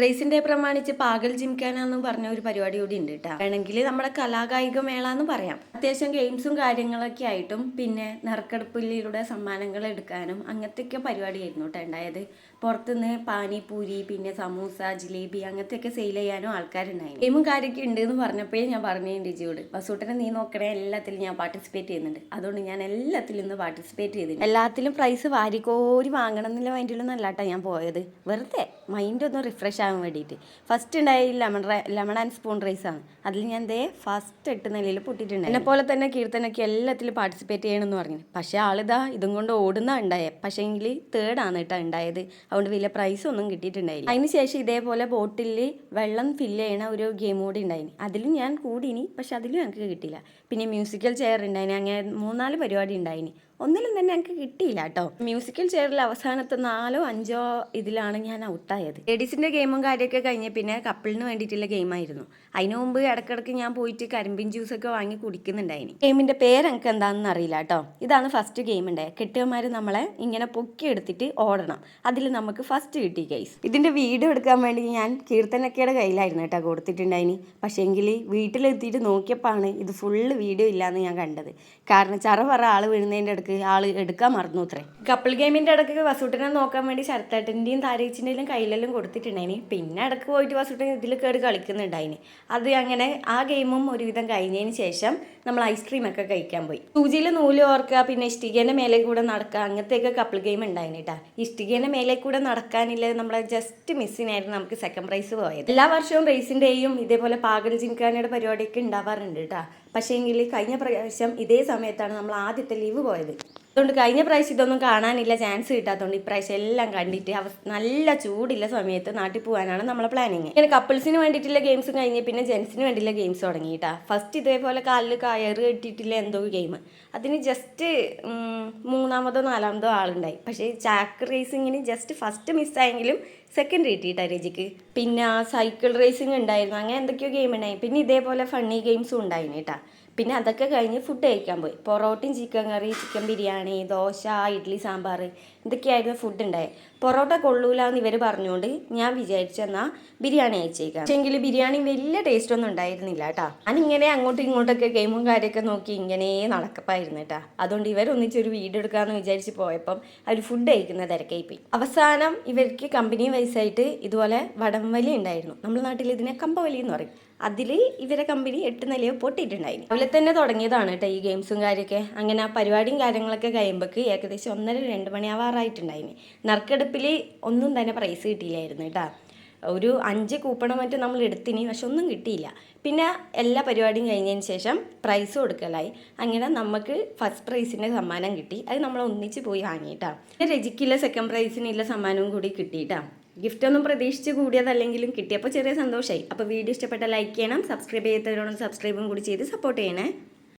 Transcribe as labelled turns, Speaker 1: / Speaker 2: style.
Speaker 1: റേസിന്റെ പ്രമാണിച്ച് പാകൽ ജിംഖാന എന്ന് പറഞ്ഞ ഒരു പരിപാടി കൂടി ഉണ്ട് കേട്ടോ വേണമെങ്കിൽ നമ്മുടെ കലാകായിക മേള എന്ന് പറയാം. അത്യാവശ്യം ഗെയിംസും കാര്യങ്ങളൊക്കെ ആയിട്ടും പിന്നെ നറുക്കെടുപ്പിലൂടെ സമ്മാനങ്ങൾ എടുക്കാനും അങ്ങനത്തെയൊക്കെ പരിപാടിയായിരുന്നു കേട്ടോ ഉണ്ടായത്. പുറത്തുനിന്ന് പാനിപൂരി പിന്നെ സമൂസ ജിലേബി അങ്ങനത്തെയൊക്കെ സെയിൽ ചെയ്യാനും ആൾക്കാരുണ്ടായിരുന്നു. ഗെയിമും കാര്യമൊക്കെ ഉണ്ട് എന്ന് പറഞ്ഞപ്പോഴേ ഞാൻ പറഞ്ഞു ഡിജിയോട് വസൂട്ടനെ നീ നോക്കണേ എല്ലാത്തിലും ഞാൻ പാർട്ടിസിപ്പേറ്റ് ചെയ്യുന്നുണ്ട്. അതുകൊണ്ട് ഞാൻ എല്ലാത്തിലും ഇന്ന് പാർട്ടിസിപ്പേറ്റ് ചെയ്തിട്ടുണ്ട്. എല്ലാത്തിലും പ്രൈസ് വാരിക്കോരി വാങ്ങണം എന്നുള്ള മൈൻഡിലൊന്നും അല്ലാട്ടാ ഞാൻ പോയത്. വെറുതെ. മൈൻഡ് ഒന്ന് റിഫ്രഷ് ആകാൻ വേണ്ടിയിട്ട് ഫസ്റ്റ് ഉണ്ടായി lemon lemon and spoon race ആണ്. അതിൽ ഞാൻ ദേ ഫസ്റ്റ് എട്ട് നിലയിൽ പൊട്ടിയിട്ടുണ്ട് എന്നെ പോലെ തന്നെ കീർത്തനൊക്കെ എല്ലാത്തിലും പാർട്ടിസിപ്പേറ്റ് ചെയ്യണമെന്ന് പറഞ്ഞു. പക്ഷേ ആളിതാ ഇതും കൊണ്ട് ഓടുന്ന ഉണ്ടായത് പക്ഷേ എങ്കിൽ ആണ് കേട്ടോ ഉണ്ടായത്. അതുകൊണ്ട് വലിയ പ്രൈസ് ഒന്നും കിട്ടിയിട്ടുണ്ടായില്ല. അതിന് ശേഷം ഇതേപോലെ ബോട്ടിൽ വെള്ളം ഫില്ല് ചെയ്യണ ഒരു ഗെയിം കൂടി ഉണ്ടായിന്. അതിലും ഞാൻ കൂടിനി പക്ഷെ അതിലും എനിക്ക് കിട്ടിയില്ല. പിന്നെ മ്യൂസിക്കൽ ചെയർ ഉണ്ടായിന്. അങ്ങനെ മൂന്നാൽ പരിപാടി ഉണ്ടായിനി. ഒന്നിലും തന്നെ എനിക്ക് കിട്ടിയില്ല കേട്ടോ. മ്യൂസിക്കൽ ചെയറിൽ അവസാനത്തെ നാലോ അഞ്ചോ ഇതിലാണ് ഞാൻ ഔട്ടായത് ലേഡീസിന്റെ ഗെയിമും കാര്യമൊക്കെ കഴിഞ്ഞ് പിന്നെ കപ്പിളിന് വേണ്ടിയിട്ടുള്ള ഗെയിമായിരുന്നു അതിന് മുമ്പ് ഇടക്കിടക്ക് ഞാൻ പോയിട്ട് കരിമ്പിൻ ജ്യൂസൊക്കെ വാങ്ങി കുടിക്കുന്നുണ്ടായിന്. ഗെയിമിന്റെ പേര് എനിക്ക് എന്താണെന്ന് അറിയില്ല കേട്ടോ. ഇതാണ് ഫസ്റ്റ് ഗെയിം ഉണ്ട് കെട്ടിയന്മാർ നമ്മളെ ഇങ്ങനെ പൊക്കി എടുത്തിട്ട് ഓടണം. അതിൽ നമുക്ക് ഫസ്റ്റ് കിട്ടി കേസ് ഇതിന്റെ വീഡിയോ എടുക്കാൻ വേണ്ടി ഞാൻ കീർത്തനക്കയുടെ കയ്യിലായിരുന്നു കേട്ടോ കൊടുത്തിട്ടുണ്ടായിന്. പക്ഷേങ്കിൽ വീട്ടിലെത്തിയിട്ട് നോക്കിയപ്പോൾ ഇത് ഫുള്ള് വീഡിയോ ഇല്ലാന്ന് ഞാൻ കണ്ടത്. കാരണം ചറ പറ ആൾ വീഴുന്നതിന്റെ ഇടയ്ക്ക് ആൾ എടുക്കാൻ മറന്നു അത്രേ. കപ്പിൾ ഗെയിമിന്റെ ഇടയ്ക്ക് വസൂട്ടിനെ നോക്കാൻ വേണ്ടി ശരത്തേട്ടന്റെയും താരേച്ചിന്റെയും കയ്യിലെല്ലാം കൊടുത്തിട്ടുണ്ടായിന്. പിന്നെ ഇടയ്ക്ക് പോയിട്ട് വസൂട്ടൻ ഇതിൽ കയറി കളിക്കുന്നുണ്ടായിന്. അത് അങ്ങനെ ആ ഗെയിമും ഒരുവിധം കഴിഞ്ഞതിന് ശേഷം നമ്മൾ ഐസ്ക്രീം ഒക്കെ കഴിക്കാൻ പോയി. സൂചിയിൽ നൂൽ ഓർക്കുക പിന്നെ ഇഷ്ടികേന്റെ മേലെ കൂടെ നടക്കുക അങ്ങനത്തെയൊക്കെ കപ്പിൾ ഗെയിം ഉണ്ടായിന് കേട്ടാ ഇഷ്ടികേന്റെ മേലെ കൂടെ നടക്കാനില്ല നമ്മളെ ജസ്റ്റ് മിസ്സിനായിരുന്നു നമുക്ക് സെക്കൻഡ് പ്രൈസ് പോയത്. എല്ലാ വർഷവും റേസിന്റെയും ഇതേപോലെ പാകൽ ജിൻഖാനയുടെ പരിപാടിയൊക്കെ ഉണ്ടാവാറുണ്ട് കേട്ടാ പക്ഷേ എങ്കിൽ കഴിഞ്ഞ പ്രാവശ്യം ഇതേ സമയത്താണ് നമ്മൾ ആദ്യത്തെ ലീവ് പോയത്. അതുകൊണ്ട് കഴിഞ്ഞ പ്രാവശ്യം ഇതൊന്നും കാണാനില്ല. ചാൻസ് കിട്ടാത്തതുകൊണ്ട് ഇപ്രാവശ്യം എല്ലാം കണ്ടിട്ട് നല്ല ചൂടില്ല സമയത്ത് നാട്ടിൽ പോകാനാണ് നമ്മളെ പ്ലാനിങ് ഇങ്ങനെ കപ്പിൾസിന് വേണ്ടിയിട്ടുള്ള ഗെയിംസും കഴിഞ്ഞ് പിന്നെ ജെൻസിന് വേണ്ടിയിട്ടുള്ള ഗെയിംസ് തുടങ്ങി തുടങ്ങിയിട്ടാ ഫസ്റ്റ് ഇതേപോലെ കാലിൽ കയറ് കെട്ടിയിട്ടില്ല എന്തോ ഗെയിം അതിന് ജസ്റ്റ് മൂന്നാമതോ നാലാമതോ ആളുണ്ടായി. പക്ഷേ ചാക്ക് റേസിങ്ങിന് ജസ്റ്റ് ഫസ്റ്റ് മിസ്സായെങ്കിലും സെക്കൻഡ് കിട്ടിയിട്ടാ രജിക്ക്. പിന്നെ സൈക്കിൾ റേസിംഗ് ഉണ്ടായിരുന്നു. അങ്ങനെ എന്തൊക്കെയോ ഗെയിം ഉണ്ടായി. പിന്നെ ഇതേപോലെ ഫണ്ണി ഗെയിംസും ഉണ്ടായിരുന്നു കേട്ടാ പിന്നെ അതൊക്കെ കഴിഞ്ഞ് ഫുഡ് കഴിക്കാൻ പോയി. പൊറോട്ടയും ചിക്കൻ കറി ചിക്കൻ ബിരിയാണി ദോശ ഇഡ്ഡലി സാമ്പാർ ഇതൊക്കെയായിരുന്നു ഫുഡ് ഉണ്ടായത്. പൊറോട്ട കൊള്ളൂല എന്ന് ഇവർ പറഞ്ഞുകൊണ്ട് ഞാൻ വിചാരിച്ചെന്നാൽ ബിരിയാണി അയച്ചേക്കാം പക്ഷേങ്കിൽ ബിരിയാണി വലിയ ടേസ്റ്റ് ഒന്നും ഉണ്ടായിരുന്നില്ല കേട്ടാ. ഞാനിങ്ങനെ അങ്ങോട്ടും ഇങ്ങോട്ടൊക്കെ ഗെയിമും കാര്യമൊക്കെ നോക്കി ഇങ്ങനെ നടക്കപ്പായിരുന്നു കേട്ടാ. അതുകൊണ്ട് ഇവർ ഒന്നിച്ചൊരു വീഡിയോ എടുക്കാമെന്ന് വിചാരിച്ച് പോയപ്പം അവർ ഫുഡ് കഴിക്കുന്ന തിരക്കായി പോയി അവസാനം ഇവർക്ക് കമ്പനി വൈസായിട്ട് ഇതുപോലെ വടംവലി ഉണ്ടായിരുന്നു. നമ്മുടെ നാട്ടിൽ ഇതിനെ കമ്പവലി എന്ന് പറയും. അതിൽ ഇവരെ കമ്പനി എട്ട് നിലയോ പൊട്ടിയിട്ടുണ്ടായിരുന്നു അതിൽ തന്നെ തുടങ്ങിയതാണ് കേട്ടോ ഈ ഗെയിംസും കാര്യമൊക്കെ അങ്ങനെ ആ പരിപാടിയും കാര്യങ്ങളൊക്കെ കഴിയുമ്പോൾക്ക് ഏകദേശം ഒന്നര രണ്ട് മണിയാവാറായിട്ടുണ്ടായിന്. നറുക്കെടുപ്പിൽ ഒന്നും തന്നെ പ്രൈസ് കിട്ടിയില്ലായിരുന്നു കേട്ടോ ഒരു അഞ്ച് കൂപ്പണം മറ്റും നമ്മൾ എടുത്തിനി പക്ഷെ ഒന്നും കിട്ടിയില്ല. പിന്നെ എല്ലാ പരിപാടിയും കഴിഞ്ഞതിന് ശേഷം പ്രൈസ് കൊടുക്കലായി. അങ്ങനെ നമുക്ക് ഫസ്റ്റ് പ്രൈസിന്റെ സമ്മാനം കിട്ടി. അത് നമ്മൾ ഒന്നിച്ച് പോയി വാങ്ങിയിട്ടാണ് പിന്നെ രജിക്കില്ല സെക്കൻഡ് പ്രൈസിനുള്ള സമ്മാനവും കൂടി കിട്ടിയിട്ടാ. ഗിഫ്റ്റ് ഒന്നും പ്രതീക്ഷിച്ച് കൂടിയതല്ലെങ്കിലും കിട്ടിയപ്പോൾ ചെറിയ സന്തോഷമായി അപ്പോൾ വീഡിയോ ഇഷ്ടപ്പെട്ട ലൈക്ക് ചെയ്യണം സബ്സ്ക്രൈബ് ചെയ്യാത്തവരോട് സബ്സ്ക്രൈബും കൂടി ചെയ്ത് സപ്പോർട്ട് ചെയ്യണേ.